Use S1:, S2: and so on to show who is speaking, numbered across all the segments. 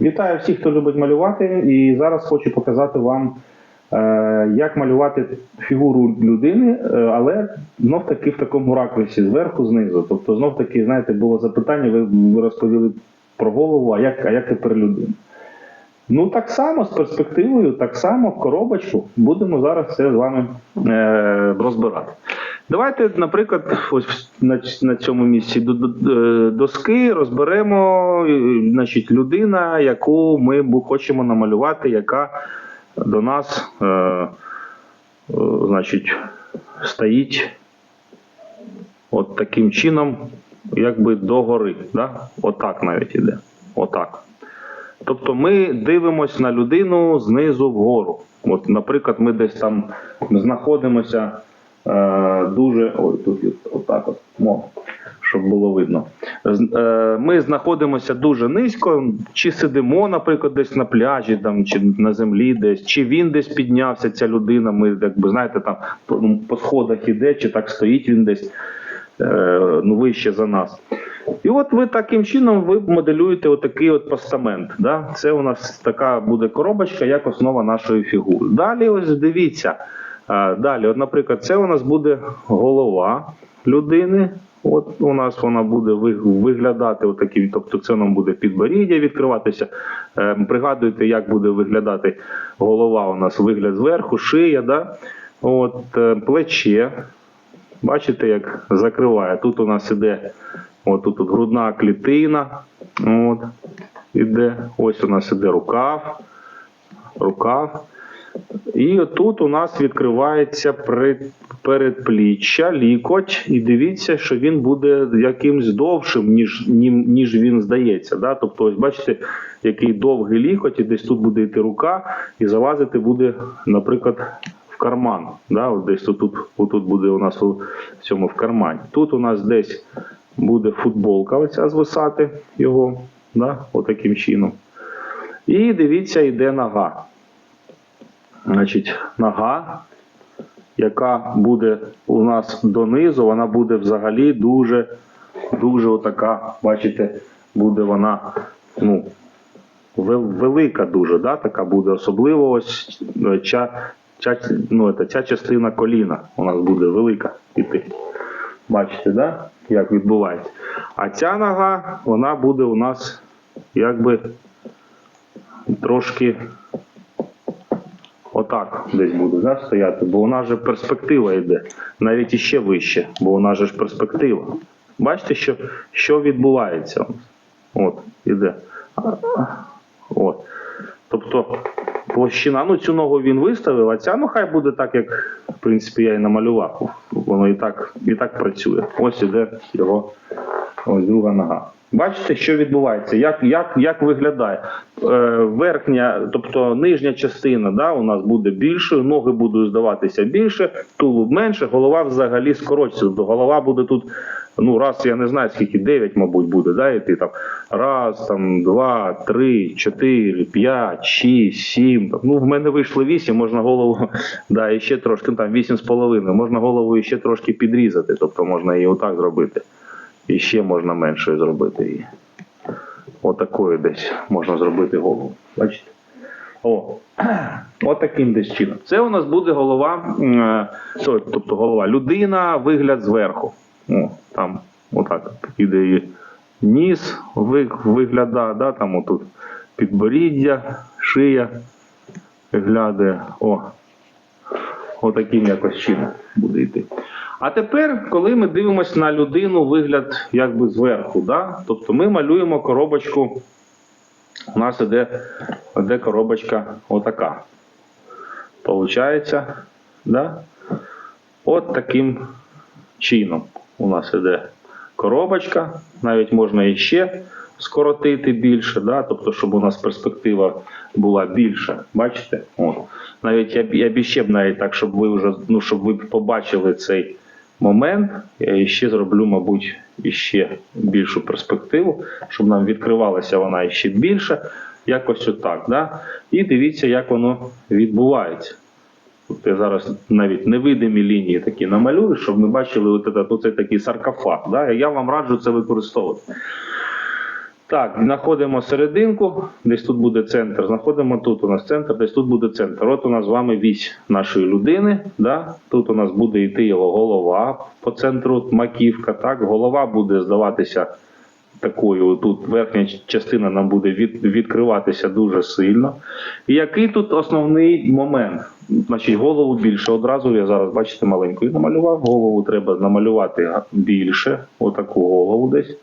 S1: Вітаю всіх, хто любить малювати, і зараз хочу показати вам, е, як малювати фігуру людини, е, але знов таки в такому ракурсі, зверху, знизу. Тобто, знов таки, знаєте, було запитання, ви, розповіли про голову, а як, а як тепер людину? Ну, так само з перспективою, так само в коробочку будемо зараз все з вами е, розбирати. Давайте, наприклад, ось на, цьому місці е, доски розберемо е, значить, людина, яку ми хочемо намалювати, яка до нас е, е, значить, стоїть от таким чином, якби догори. Да? Отак навіть іде. Отак. Тобто ми дивимося на людину знизу вгору. От, наприклад, ми десь там знаходимося дуже. Ой, тут отак от, мо, щоб було видно. Е, ми знаходимося дуже низько, чи сидимо, наприклад, десь на пляжі, там, чи на землі десь, чи він десь піднявся, ця людина. Ми, якби, знаєте, там по, ну, сходах іде, чи так стоїть він десь е, ну, вище за нас. І от ви таким чином ви моделюєте отакий от постамент. Да? Це у нас така буде коробочка, як основа нашої фігури. Далі ось дивіться. Далі, от, наприклад, це у нас буде голова людини. От у нас вона буде виглядати отакий, тобто це нам буде підборіддя відкриватися. Е, Пригадуйте, як буде виглядати голова у нас вигляд зверху, шия, да? От, е, плече. Бачите, як закриває. Тут у нас іде от тут, тут грудна клітина. От, іде. Ось у нас іде рукав. Рукав. І тут у нас відкривається передпліччя, лікоть, і дивіться, що він буде якимсь довшим, ніж, ніж він здається. Да? Тобто, ось бачите, який довгий лікоть, і десь тут буде йти рука, і залазити буде, наприклад, в карман. Да? От десь тут, тут, буде у нас у цьому в кармані. Тут у нас десь буде футболка оця звисати його, да? отаким чином. І дивіться, йде нога. Значить, нога, яка буде у нас донизу, вона буде взагалі дуже, дуже отака, бачите, буде вона, ну, велика дуже, да, така буде. Особливо ось е, ця, ця, ну, це, ця частина коліна у нас буде велика іти. Бачите, да? як відбувається. А ця нога, вона буде у нас якби трошки отак десь буде да, стояти, бо вона же перспектива йде, навіть іще вище, бо вона же ж перспектива. Бачите, що, що відбувається? От, іде. От. Тобто площина, ну цю ногу він виставив, а ця ну хай буде так, як в принципі я і намалював. Воно і так, і так працює. Ось іде його ось друга нога. Бачите, що відбувається, як, як, як виглядає. Е, верхня, тобто нижня частина да, у нас буде більшою, ноги будуть здаватися більше, тулуб менше, голова взагалі скоротиться. Тобто голова буде тут, ну раз я не знаю скільки, 9, мабуть, буде, да, іти там. Раз, там, два, три, чотири, п'ять, шість, сім. Ну, в мене вийшло вісім, можна голову, да, і ще трошки, ну, там вісім з половиною, можна голову ще трошки підрізати, тобто можна її отак зробити. І ще можна меншою зробити її. Отакою десь можна зробити голову. Бачите? О, отаким десь чином. Це у нас буде голова, е, то- тобто голова людина, вигляд зверху. О, там, отак іде її ніс, ви- виглядає, да, там отут підборіддя, шия виглядає. О, отаким якось чином буде йти. А тепер, коли ми дивимося на людину, вигляд якби зверху, да? тобто ми малюємо коробочку. У нас іде, іде коробочка отака. Получається, да? от таким чином у нас іде коробочка. Навіть можна іще скоротити більше, да? тобто, щоб у нас перспектива була більша. Бачите? От. Навіть я, б- я б ще б навіть так, щоб ви вже ну, щоб ви побачили цей момент, я ще зроблю, мабуть, іще більшу перспективу, щоб нам відкривалася вона іще більше. Якось отак. Да? І дивіться, як воно відбувається. Тут я зараз навіть невидимі лінії такі намалюю, щоб ми бачили от этот, такий саркофаг. Да? Я вам раджу це використовувати. Так, знаходимо серединку, десь тут буде центр. Знаходимо тут у нас центр, десь тут буде центр. От у нас з вами вісь нашої людини. Да? Тут у нас буде йти його голова по центру, маківка. Так? Голова буде здаватися такою. Тут верхня частина нам буде від, відкриватися дуже сильно. І який тут основний момент? Значить, голову більше. Одразу я зараз, бачите, маленькою намалював. Голову треба намалювати більше. Отаку голову десь.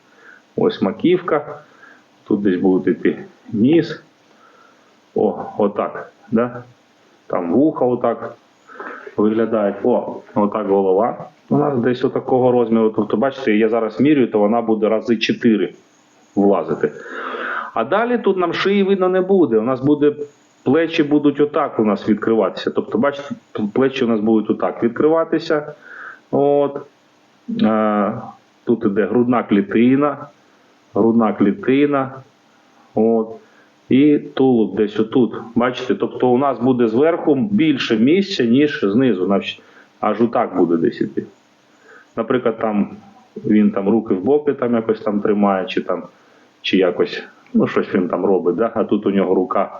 S1: Ось маківка. Тут десь буде йти ніс. О, отак. Да? Там вуха отак виглядають. О, отак голова. У нас десь отакого розміру. Тобто, бачите, я зараз міряю, то вона буде рази 4 влазити. А далі тут нам шиї видно не буде. У нас буде плечі будуть отак у нас відкриватися. Тобто, бачите, плечі у нас будуть отак відкриватися. От. Тут іде грудна клітина, грудна клітина. От. І тулуб десь отут. Бачите, тобто у нас буде зверху більше місця, ніж знизу. Аж отак буде десь іти. Наприклад, там він там руки в боки там якось там тримає, чи там, чи якось, ну щось він там робить, да? а тут у нього рука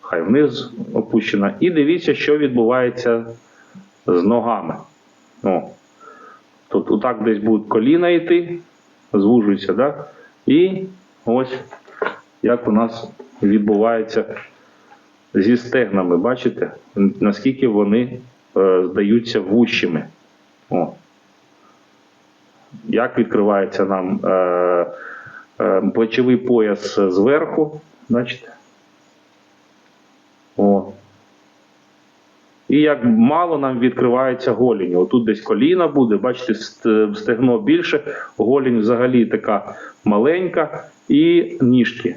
S1: хай вниз опущена. І дивіться, що відбувається з ногами. О. Тут отак десь будуть коліна йти, звужуються, да? І ось як у нас відбувається зі стегнами. Бачите, наскільки вони е, здаються вущими. О. Як відкривається нам е, е, плечовий пояс зверху, бачите? І як мало нам відкривається голінь. Отут десь коліна буде, бачите, стегно більше, голінь взагалі така маленька, і ніжки.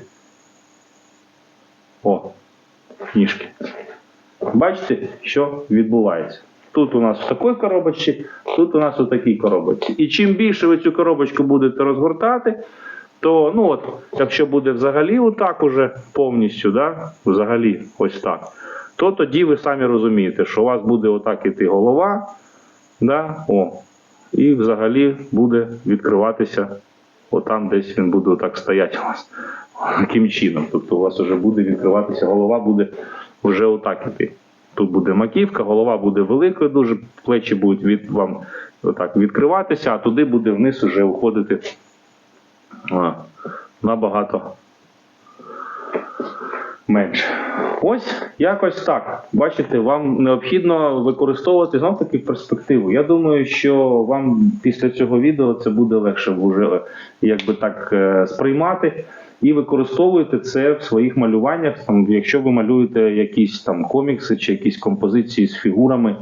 S1: О, ніжки. Бачите, що відбувається? Тут у нас в такій коробочці, тут у нас у такій коробочці. І чим більше ви цю коробочку будете розгортати, то ну от, якщо буде взагалі отак уже повністю, да, взагалі ось так, то тоді ви самі розумієте, що у вас буде отак іти голова, да, о, і взагалі буде відкриватися, отам десь він буде отак стояти у вас. Таким чином. Тобто у вас вже буде відкриватися, голова буде вже отак іти. Тут буде маківка, голова буде великою, дуже плечі будуть від вам отак відкриватися, а туди буде вниз вже уходити а, набагато менше. Ось якось так. Бачите, вам необхідно використовувати знов таки перспективу. Я думаю, що вам після цього відео це буде легше вже якби так е, сприймати. І використовуєте це в своїх малюваннях. Там, якщо ви малюєте якісь там комікси чи якісь композиції з фігурами,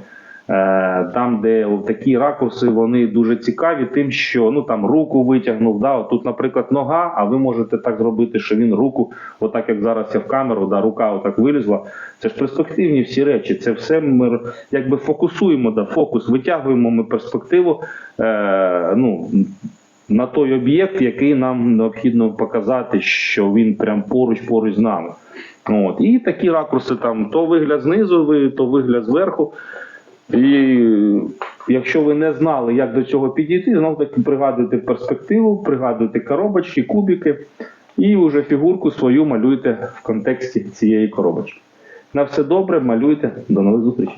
S1: там, де такі ракурси, вони дуже цікаві, тим, що ну там руку витягнув. Да, тут, наприклад, нога, а ви можете так зробити, що він руку, отак як зараз я в камеру, да, рука отак вилізла. Це ж перспективні всі речі. Це все ми якби фокусуємо, да, фокус, витягуємо ми перспективу. Е, ну, на той об'єкт, який нам необхідно показати, що він прям поруч поруч з нами. От. І такі ракурси там то вигляд знизу, то вигляд зверху. І якщо ви не знали, як до цього підійти, знов таки пригадуйте перспективу, пригадуйте коробочки, кубики, і вже фігурку свою малюйте в контексті цієї коробочки. На все добре, малюйте. До нових зустрічей.